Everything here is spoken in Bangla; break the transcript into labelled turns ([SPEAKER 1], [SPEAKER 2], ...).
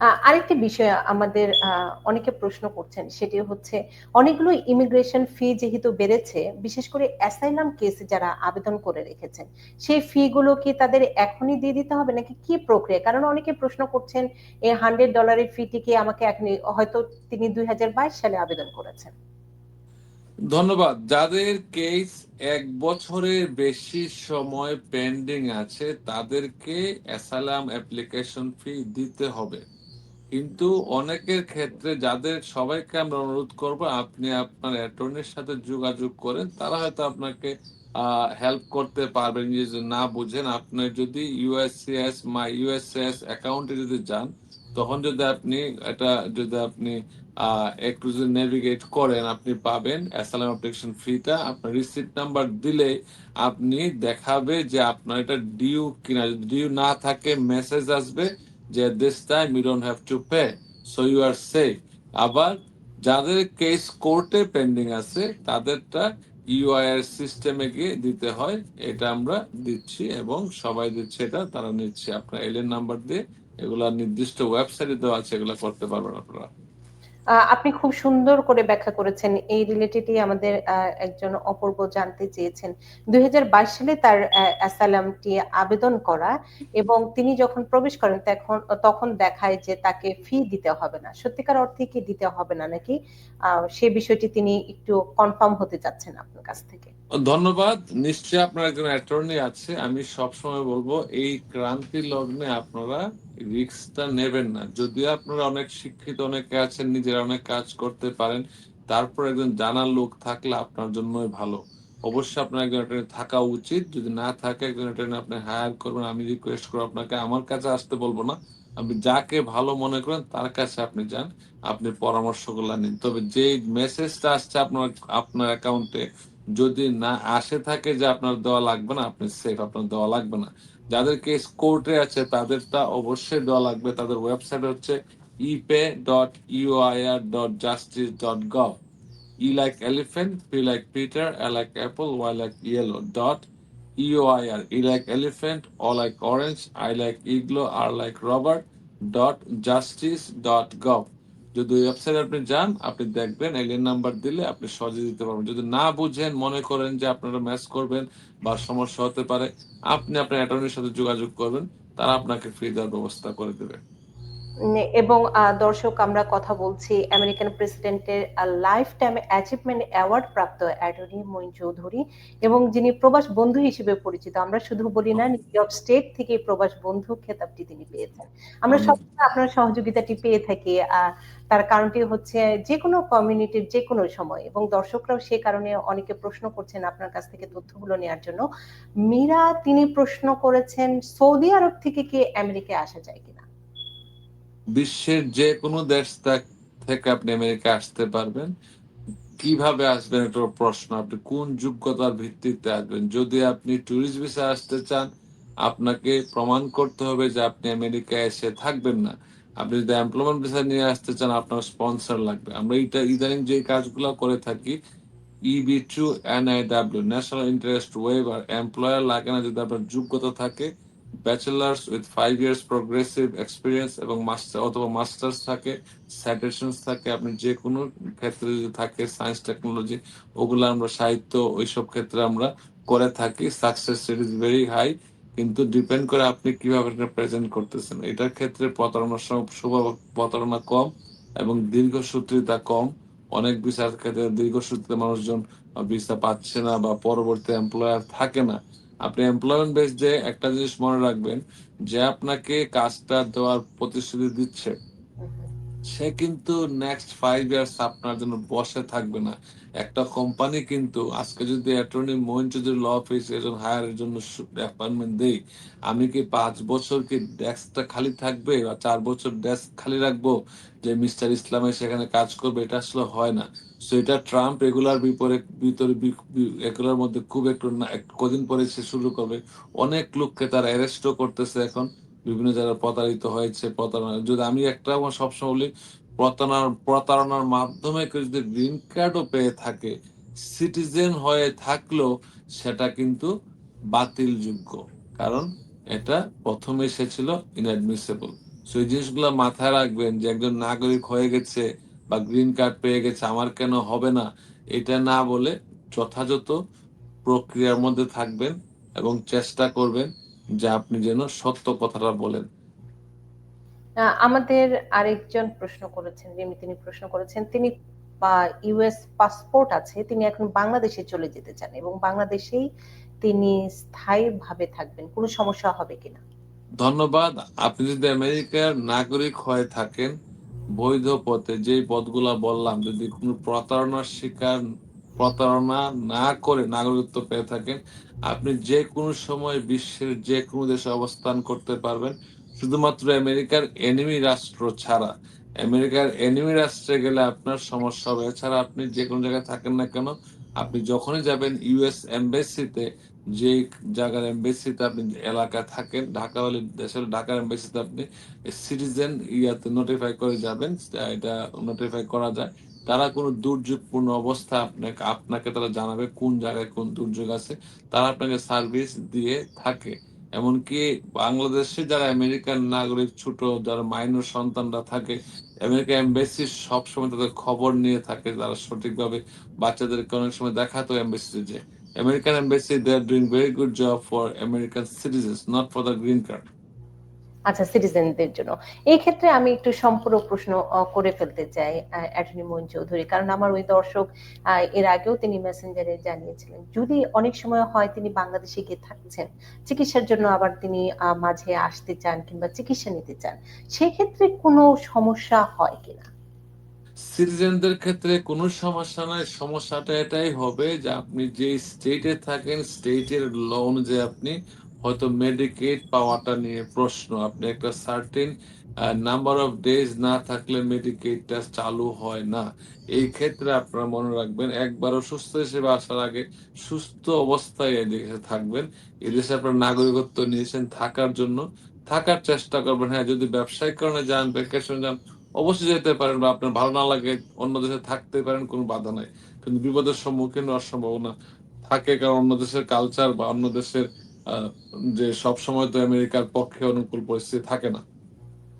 [SPEAKER 1] আরেকটি বিষয় আমাদের অনেকে প্রশ্ন করছেন সেটি হচ্ছে অনেকগুলো ইমিগ্রেশন ফি যেহেতু বেড়েছে, বিশেষ করে অ্যাসাইলাম কেসে যারা আবেদন করে রেখেছেন, সেই ফি গুলো কি তাদের এখনই দিয়ে দিতে হবে নাকি কি প্রক্রিয়া? কারণ অনেকে প্রশ্ন করছেন এই $100 এর ফি টি কি আমাকে এখনই হয়তো তিনি ২০২২ সালে আবেদন করেছেন।
[SPEAKER 2] ধন্যবাদ। যাদের কেস এক বছরের বেশি সময় পেন্ডিং আছে তাদেরকে অ্যাসাইলাম অ্যাপ্লিকেশন ফি দিতে হবে। কিন্তু অনেকের ক্ষেত্রে যাদের সবাইকে আমরা অনুরোধ করব আপনি আপনার অ্যাটর্নির সাথে যোগাযোগ করেন। তারা হয়তো আপনাকে হেল্প করতে পারবেন যদি না বুঝেন। আপনি যদি USCIS মাই USCIS অ্যাকাউন্টে যদি যান, তখন যদি আপনি এটা যদি আপনি একটু যদি নেভিগেট করেন আপনি পাবেন অ্যাসাইলাম অ্যাপ্লিকেশন ফিটা। আপনার রিসিপ্ট নাম্বার দিলেই আপনি দেখাবে যে আপনার এটা ডিউ কিনা। ডিউ না থাকে মেসেজ আসবে যে this time you don't have to pay. So you are safe. আবার যাদের কেস কোর্টে পেন্ডিং আছে, তাদেরটা ইউআইআর সিস্টেমে গিয়ে দিতে হয়। এটা আমরা দিচ্ছি এবং সবাই দিচ্ছে এটা, তারা নিচ্ছে। আপনার এলএন নাম্বার দিয়ে এগুলা নির্দিষ্ট ওয়েবসাইটে দেওয়া আছে, এগুলা করতে পারবেন আপনারা।
[SPEAKER 1] আপনি খুব সুন্দর করে ব্যাখ্যা করেছেন। এই রিলেটেডই আমাদের একজন অপূর্ব জানতে চেয়েছেন। ২০২২ সালে তার অ্যা অ্যাসাইলামটি আবেদন করা এবং তিনি যখন প্রবেশ করেন, তেখন, তখন দেখায় যে তাকে ফি দিতে হবে না। সত্যিকার অর্থে কি দিতে হবে না নাকি? সে বিষয়টি তিনি একটু কনফার্ম হতে চাচ্ছেন আপনার কাছ থেকে।
[SPEAKER 2] ধন্যবাদ। নিশ্চয়ই আপনার একজন অ্যাটর্নি আছে। আমি সবসময় বলব, এই ক্রান্তি লগ্নে আপনারা রিস্কটা নেবেন না। যদিও আপনারা অনেক শিক্ষিত অনেকে আছেন, নিজেরা অনেক কাজ করতে পারেন। তারপর একজন জানা লোক থাকলে আপনার জন্যই ভালো। অবশ্যই আপনার একজন অ্যাটর্নি থাকা উচিত। যদি না থাকে একজন অ্যাটর্নি আপনি হায়ার করবেন। আমি রিকোয়েস্ট করব আপনাকে আমার কাছে আসতে বলব না। আপনি যাকে ভালো মনে করেন তার কাছে আপনি যান। আপনি পরামর্শগুলা নিন। তবে যেই মেসেজটা আসছে আপনার আপনার অ্যাকাউন্টে যদি না আসে থাকে যে আপনার দেওয়া লাগবে না, আপনি সেফ আপনার দেওয়া লাগবে না। যাদের কেস কোর্টে আছে তাদের তা অবশ্যই দেওয়া লাগবে। তাদের ওয়েবসাইট হচ্ছে epay dot UIR dot justice dot gov E like elephant P like Peter A like apple Y like yellow dot UIR E like elephant O like orange I like igloo R like rubber dot justice dot gov যদি ওই ওয়েবসাইটে আপনি যান আপনি দেখবেন এলিয়ান নাম্বার দিলে আপনি সহজে দিতে পারবেন। যদি না বুঝেন মনে করেন যে আপনারা ম্যাচ করবেন বা সমস্যা হতে পারে, আপনি আপনার অ্যাটর্নির সাথে যোগাযোগ করবেন। তারা আপনাকে ফ্রি দেওয়ার ব্যবস্থা করে দেবে।
[SPEAKER 1] এবং দর্শক আমরা কথা বলছি আমেরিকান প্রেসিডেন্টের লাইফ টাইম অ্যাচিভমেন্ট অ্যাওয়ার্ড প্রাপ্ত অ্যাটর্নি মঈন চৌধুরী এবং যিনি প্রবাস বন্ধু হিসেবে পরিচিত। আমরা শুধু বলি না নিউ ইয়র্ক স্টেট থেকে প্রবাস বন্ধু খেতাবটি তিনি পেয়েছেন। আমরা। সবসময় আপনার সহযোগিতাটি পেয়ে থাকি। তার কারণটি হচ্ছে যেকোনো কমিউনিটির যেকোনো সময় এবং দর্শকরাও সে কারণে অনেকে প্রশ্ন করছেন আপনার কাছ থেকে তথ্যগুলো নেওয়ার জন্য। মীরা তিনি প্রশ্ন করেছেন সৌদি আরব থেকে কি আমেরিকায় আসা যায় কিনা?
[SPEAKER 2] বিশ্বের যে কোনো দেশ থেকে আপনি আমেরিকায় আসতে পারবেন। কীভাবে আসবেন এটাও প্রশ্ন। আপনি কোন যোগ্যতার ভিত্তিতে আসবেন? যদি আপনি টুরিস্ট ভিসায় আসতে চান, আপনাকে প্রমাণ করতে হবে যে আপনি আমেরিকায় এসে থাকবেন না। আপনি যদি এমপ্লয়মেন্ট ভিসা নিয়ে আসতে চান আপনার স্পন্সর লাগবে। আমরা এইটা ইদানিং যে কাজগুলো করে থাকি EB2 NIW national interest waiver employer লাগে না যদি আপনার যোগ্যতা থাকে bachelors with five years progressive experience এবং মাস্টার অথবা মাস্টার্স থাকে, সাইটেশনস থাকে আপনি যে কোনো ক্ষেত্রে যদি থাকে সায়েন্স টেকনোলজি ওগুলো আমরা সাহিত্য ওইসব ক্ষেত্রে আমরা করে থাকি। Success rate is very high. কিন্তু ডিপেন্ড করে আপনি কীভাবে এটা প্রেজেন্ট করতেছেন। এটার ক্ষেত্রে প্রতারণার প্রতারণা কম এবং দীর্ঘসূত্রিতা কম। অনেক ভিসার ক্ষেত্রে দীর্ঘসূত্রিতা মানুষজন ভিসা পাচ্ছে না বা পরবর্তী এমপ্লয়ার থাকে না। আপনি এমপ্লয়মেন্ট বেস যে একটা জিনিস মনে রাখবেন, যে আপনাকে কাজটা দেওয়ার প্রতিশ্রুতি দিচ্ছে। সে কিন্তু নেক্সট ফাইভ ইয়ার্স আপনার জন্য বসে থাকবে না। একটা কোম্পানি কিন্তু আজকে যদি attorney Moin Chowdhury law office একজন হায়ারের জন্য অ্যাপয়েন্টমেন্ট দেই, আমি কি পাঁচ বছর কি ডেস্কটা খালি থাকবে বা চার বছর ডেস্ক খালি রাখব যে মিস্টার ইসলাম সেখানে কাজ করবে? এটা আসলে হয় না। সো এটা ট্রাম্প এগুলার বিপরে ভিতরে এগুলোর মধ্যে খুব একটু না কদিন পরে সে শুরু করবে। অনেক লোককে তারা অ্যারেস্টও করতেছে এখন। বিভিন্ন জায়গায় প্রতারিত হয়েছে, প্রতারণা যদি আমি একটা সবসময় বলি প্রতারণার প্রতারণার মাধ্যমে কেউ যদি গ্রিন কার্ডও পেয়ে থাকে, সিটিজেন হয়ে থাকলেও সেটা কিন্তু বাতিলযোগ্য। কারণ এটা ১ম এ সে ছিল inadmissible সো এই জিনিসগুলো মাথায় রাখবেন যে একজন নাগরিক হয়ে গেছে বা গ্রিন কার্ড পেয়ে গেছে আমার কেন হবে না? এটা না বলে যথাযথ প্রক্রিয়ার মধ্যে থাকবেন এবং চেষ্টা করবেন যে আপনি যেন সত্য কথাটা বলেন।
[SPEAKER 1] আমাদের আরেকজন প্রশ্ন করেছেন, যিনি তিনি প্রশ্ন করেছেন, তিনি বা ইউএস পাসপোর্ট আছে, তিনি এখন বাংলাদেশে চলে যেতে চান এবং বাংলাদেশেই তিনি স্থায়ীভাবে থাকবেন, কোনো সমস্যা হবে কিনা
[SPEAKER 2] ধন্যবাদ। আপনি যদি আমেরিকার নাগরিক হয়ে থাকেন, বৈধ পথে যে পথগুলা বললাম, যদি কোনো প্রতারণার শিকার, প্রতারণা না করে নাগরিকত্ব পেয়ে থাকেন, আপনি যে কোনো সময় বিশ্বের যে কোনো দেশে অবস্থান করতে পারবেন। শুধুমাত্র আমেরিকার এনিমি রাষ্ট্র ছাড়া। আমেরিকার এনিমি রাষ্ট্রে গেলে আপনার সমস্যা হবে। এছাড়া আপনি যে কোনো জায়গায় থাকেন না কেন, আপনি যখনই যাবেন ইউএস এমবেসিতে যে জায়গার এমবেসিতে আপনি এলাকায় থাকেন, ঢাকা হলে দেশের ঢাকার এমবেসিতে আপনি সিটিজেন ইয়াতে নোটিফাই করে যাবেন। এটা নোটিফাই করা যায়। তারা কোনো দুর্যোগপূর্ণ অবস্থা আপনাকে আপনাকে তারা জানাবে কোন জায়গায় কোন দুর্যোগ আছে। তারা আপনাকে সার্ভিস দিয়ে থাকে। এমনকি বাংলাদেশে যারা আমেরিকান নাগরিক ছোট, যারা মাইনর সন্তানরা থাকে আমেরিকা এমবেসি সবসময় তাদের খবর নিয়ে থাকে তারা সঠিকভাবে বাচ্চাদেরকে অনেক সময় দেখাতো এমবেসিতে যে, American embassy they are doing very good job for American citizens not for the green card.
[SPEAKER 1] আচ্ছা সিটিজেনদের জন্য। এই ক্ষেত্রে আমি একটু সম্পূরক প্রশ্ন করে ফেলতে চাই অ্যাটর্নি মোহন চৌধুরী। কারণ আমার ওই দর্শক এর আগেও তিনি মেসেঞ্জারে জানিয়েছিলেন, যদি অনেক সময় হয় তিনি বাংলাদেশে গিয়ে থাকছেন, চিকিৎসার জন্য আবার তিনি মাঝে আসতে চান কিংবা চিকিৎসা নিতে চান, সেক্ষেত্রে কোনো সমস্যা হয় কিনা?
[SPEAKER 2] সিটিজেনদের ক্ষেত্রে কোনো সমস্যা নাই। সমস্যাটা এটাই হবে যে আপনি যে স্টেটে থাকেন স্টেটের ল অনুযায়ী আপনি হয়তো মেডিকেট পাওয়াটা নিয়ে প্রশ্ন। আপনি একটা সার্টেন নাম্বার অফ ডেজ না থাকলে মেডিকেটটা চালু হয় না। এই ক্ষেত্রে আপনারা মনে রাখবেন একবার অসুস্থ হিসেবে আসার আগে সুস্থ অবস্থায় এদেশে থাকবেন। এদেশে আপনার নাগরিকত্ব নিয়েছেন থাকার জন্য। থাকার চেষ্টা করবেন। হ্যাঁ যদি ব্যবসায়িক কারণে যান ভ্যাকেশন যান, অবশ্যই যেতে পারেন বা আপনার ভালো না লাগে, অন্য দেশে থাকতে পারেন, কোনো বাধা নাই। কিন্তু বিপদের সম্মুখীন হওয়ার সম্ভাবনা থাকে, কারণ অন্য দেশের কালচার বা অন্য দেশের যে সব সময় তো আমেরিকার পক্ষে অনুকূল পরিস্থিতি থাকে না।